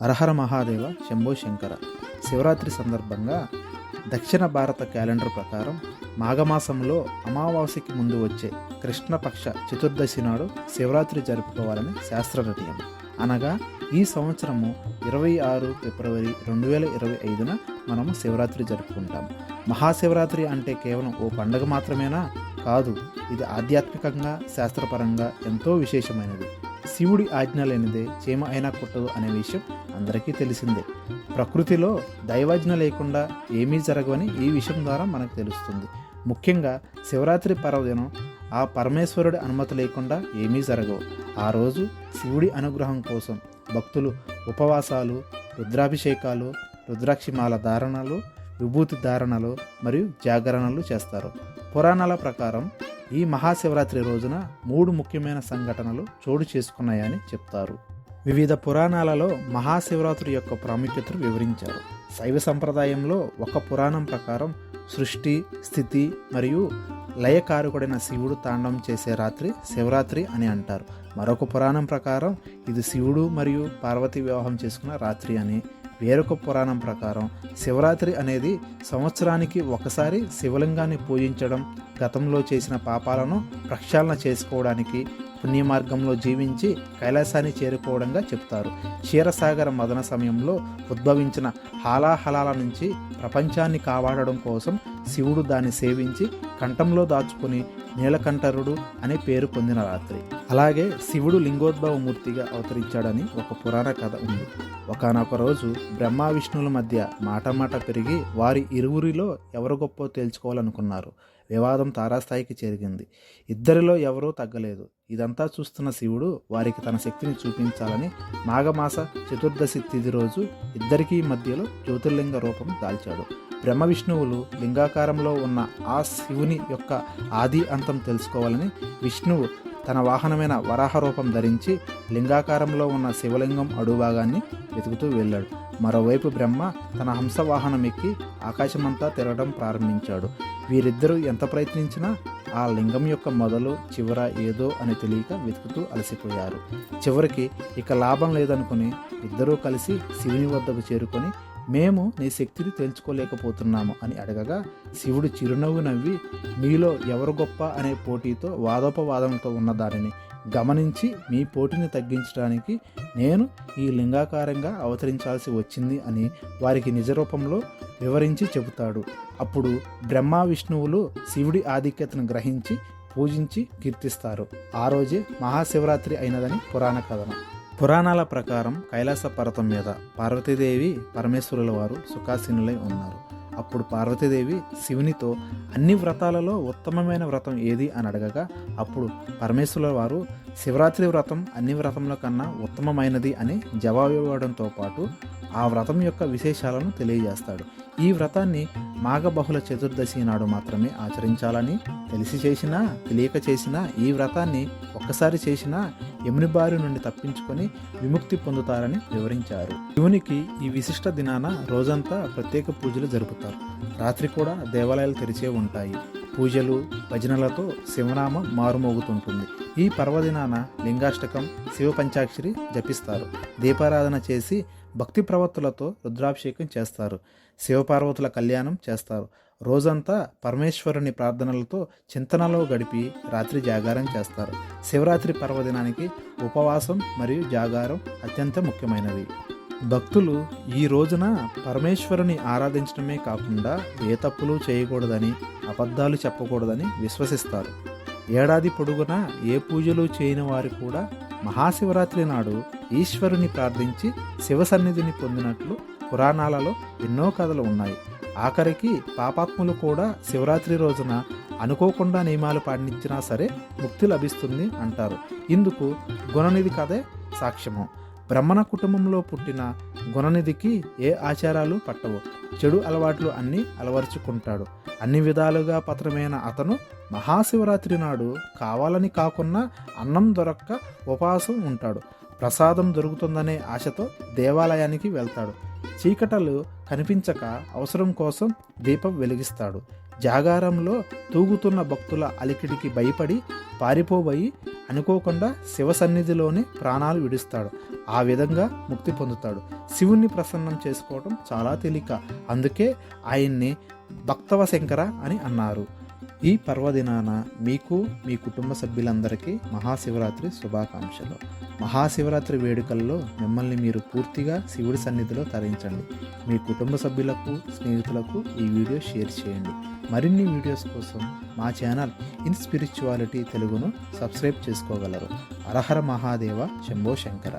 అరహర మహాదేవ శంభో శంకర. శివరాత్రి సందర్భంగా దక్షిణ భారత క్యాలెండర్ ప్రకారం మాఘమాసంలో అమావాస్యకి ముందు వచ్చే కృష్ణపక్ష చతుర్దశి నాడు శివరాత్రి జరుపుకోవాలని శాస్త్ర నిర్ణయం అనగా ఈ సంవత్సరము ఇరవై ఆరు ఫిబ్రవరి రెండు వేల ఇరవై ఐదున మనము శివరాత్రి జరుపుకుంటాం. మహాశివరాత్రి అంటే కేవలం ఓ పండుగ మాత్రమేనా? కాదు ఇది ఆధ్యాత్మికంగా శాస్త్రపరంగా ఎంతో విశేషమైనది. శివుడి ఆజ్ఞ లేనిదే చీమ అయినా కుట్టదు అనే విషయం అందరికీ తెలిసిందే. ప్రకృతిలో దైవాజ్ఞ లేకుండా ఏమీ జరగవని ఈ విషయం ద్వారా మనకు తెలుస్తుంది. ముఖ్యంగా శివరాత్రి పర్వదినం ఆ పరమేశ్వరుడి అనుమతి లేకుండా ఏమీ జరగవు. ఆ రోజు శివుడి అనుగ్రహం కోసం భక్తులు ఉపవాసాలు రుద్రాభిషేకాలు రుద్రాక్షిమాల ధారణలు విభూతి ధారణలు మరియు జాగరణలు చేస్తారు. పురాణాల ప్రకారం ఈ మహాశివరాత్రి రోజున మూడు ముఖ్యమైన సంఘటనలు చోటు చేసుకున్నాయని చెప్తారు. వివిధ పురాణాలలో మహాశివరాత్రి యొక్క ప్రాముఖ్యతను వివరించారు. శైవ సంప్రదాయంలో ఒక పురాణం ప్రకారం సృష్టి స్థితి మరియు లయకారకుడైన శివుడు తాండవం చేసే రాత్రి శివరాత్రి అని అంటారు. మరొక పురాణం ప్రకారం ఇది శివుడు మరియు పార్వతి వివాహం చేసుకున్న రాత్రి అని వేరొక పురాణం ప్రకారం శివరాత్రి అనేది సంవత్సరానికి ఒకసారి శివలింగాన్ని పూజించడం గతంలో చేసిన పాపాలను ప్రక్షాళన చేసుకోవడానికి పుణ్య మార్గంలో జీవించి కైలాసాన్ని చేరుకోవడంగా చెప్తారు. క్షీరసాగర మదన సమయంలో ఉద్భవించిన హాలాహలాల నుంచి ప్రపంచాన్ని కాపాడడం కోసం శివుడు దాన్ని సేవించి కంఠంలో దాచుకుని నీలకంఠరుడు అనే పేరు పొందిన రాత్రి. అలాగే శివుడు లింగోద్భవ మూర్తిగా అవతరించాడని ఒక పురాణ కథ ఉంది. ఒకనొక రోజు బ్రహ్మ విష్ణువుల మధ్య మాట మాట పెరిగి వారి ఇరువురిలో ఎవరు గొప్పో తేల్చుకోవాలనుకున్నారు వివాదం తారాస్థాయికి చేరిగింది. ఇద్దరిలో ఎవరూ తగ్గలేదు. ఇదంతా చూస్తున్న శివుడు వారికి తన శక్తిని చూపించాలని మాఘమాస చతుర్దశి తిథి రోజు ఇద్దరికీ మధ్యలో జ్యోతిర్లింగ రూపం దాల్చాడు. బ్రహ్మ విష్ణువులు లింగాకారంలో ఉన్న ఆ శివుని యొక్క ఆది అంతం తెలుసుకోవాలని విష్ణువు తన వాహనమైన వరాహ రూపం ధరించి లింగాకారంలో ఉన్న శివలింగం అడుగుభాగాన్ని వెతుకుతూ వెళ్ళాడు. మరోవైపు బ్రహ్మ తన హంసవాహనం ఎక్కి ఆకాశమంతా తిరగడం ప్రారంభించాడు. వీరిద్దరూ ఎంత ప్రయత్నించినా ఆ లింగం యొక్క మొదలు చివర ఏదో అని తెలియక వెతుకుతూ అలసిపోయారు. చివరికి ఇక లాభం లేదనుకుని ఇద్దరూ కలిసి శివుని వద్దకు చేరుకొని మేము నీ శక్తిని తెలుసుకోలేకపోతున్నాము అని అడగగా శివుడు చిరునవ్వు నవ్వి మీలో ఎవరు గొప్ప అనే పోటీతో వాదోపవాదంతో ఉన్న దానిని గమనించి మీ పోటీని తగ్గించడానికి నేను ఈ లింగాకారంగా అవతరించాల్సి వచ్చింది అని వారికి నిజ రూపంలో వివరించి చెబుతాడు. అప్పుడు బ్రహ్మ విష్ణువులు శివుడి ఆధిక్యతను గ్రహించి పూజించి కీర్తిస్తారు. ఆ రోజే మహాశివరాత్రి అయినదని పురాణ కథనం. పురాణాల ప్రకారం కైలాస పర్వతం మీద పార్వతీదేవి పరమేశ్వరుల వారు సుఖాసీనులై ఉన్నారు. అప్పుడు పార్వతీదేవి శివునితో అన్ని వ్రతాలలో ఉత్తమమైన వ్రతం ఏది? అని అడగగా అప్పుడు పరమేశ్వరుల వారు శివరాత్రి వ్రతం అన్ని వ్రతముల కన్నా ఉత్తమమైనది అని జవాబు ఇవ్వడంతో పాటు ఆ వ్రతం యొక్క విశేషాలను తెలియజేస్తాడు. ఈ వ్రతాన్ని మాఘబహుళ చతుర్దశి నాడు మాత్రమే ఆచరించాలని తెలిసి చేసినా తెలియక చేసినా ఈ వ్రతాన్ని ఒక్కసారి చేసినా యముని బారి నుండి తప్పించుకొని విముక్తి పొందుతారని వివరించారు. శివునికి ఈ విశిష్ట దినాన రోజంతా ప్రత్యేక పూజలు జరుపుతారు. రాత్రి కూడా దేవాలయాలు తెరిచే ఉంటాయి. పూజలు భజనలతో శివనామం మారుమోగుతుంటుంది. ఈ పర్వదినాన లింగాష్టకం శివ పంచాక్షరి జపిస్తారు. దీపారాధన చేసి భక్తి ప్రవత్తులతో రుద్రాభిషేకం చేస్తారు. శివపార్వతుల కళ్యాణం చేస్తారు. రోజంతా పరమేశ్వరుని ప్రార్థనలతో చింతనలో గడిపి రాత్రి జాగారం చేస్తారు. శివరాత్రి పర్వదినానికి ఉపవాసం మరియు జాగారం అత్యంత ముఖ్యమైనవి. భక్తులు ఈ రోజున పరమేశ్వరుని ఆరాధించడమే కాకుండా ఏ తప్పులు చేయకూడదని అబద్ధాలు చెప్పకూడదని విశ్వసిస్తారు. ఏడాది పొడుగునా ఏ పూజలు చేయని వారు కూడా మహాశివరాత్రి నాడు ఈశ్వరుని ప్రార్థించి శివ సన్నిధిని పొందినట్లు పురాణాలలో ఎన్నో కథలు ఉన్నాయి. ఆఖరికి పాపాత్ములు కూడా శివరాత్రి రోజున అనుకోకుండా నియమాలు పాటించినా సరే ముక్తి లభిస్తుంది అంటారు. ఇందుకు గుణనిధి కథే సాక్ష్యము. బ్రహ్మణ కుటుంబంలో పుట్టిన గుణనిధికి ఏ ఆచారాలు పట్టవు? చెడు అలవాట్లు అన్నీ అలవరుచుకుంటాడు. అన్ని విధాలుగా పత్రమైన అతను మహాశివరాత్రి నాడు కావాలని కాకున్నా అన్నం దొరక్క ఉపవాసం ఉంటాడు. ప్రసాదం దొరుకుతుందనే ఆశతో దేవాలయానికి వెళ్తాడు. చీకటలు కనిపించక అవసరం కోసం దీపం వెలిగిస్తాడు. జాగారంలో తూగుతున్న భక్తుల అలికిడికి భయపడి పారిపోబోయి అనుకోకుండా శివ సన్నిధిలోనే ప్రాణాలు విడుస్తాడు. ఆ విధంగా ముక్తి పొందుతాడు. శివుణ్ణి ప్రసన్నం చేసుకోవడం చాలా తేలిక. అందుకే ఆయన్ని భక్తవ శంకర అని అన్నారు. ఈ పర్వదినాన మీకు మీ కుటుంబ సభ్యులందరికీ మహాశివరాత్రి శుభాకాంక్షలు. మహాశివరాత్రి వేడుకల్లో మిమ్మల్ని మీరు పూర్తిగా శివుడి సన్నిధిలో తరించండి మీ కుటుంబ సభ్యులకు స్నేహితులకు ఈ వీడియో షేర్ చేయండి. మరిన్ని వీడియోస్ కోసం మా ఛానల్ ఇన్ స్పిరిచువాలిటీ తెలుగును సబ్స్క్రైబ్ చేసుకోగలరు. అరహర మహాదేవ శంభో శంకర.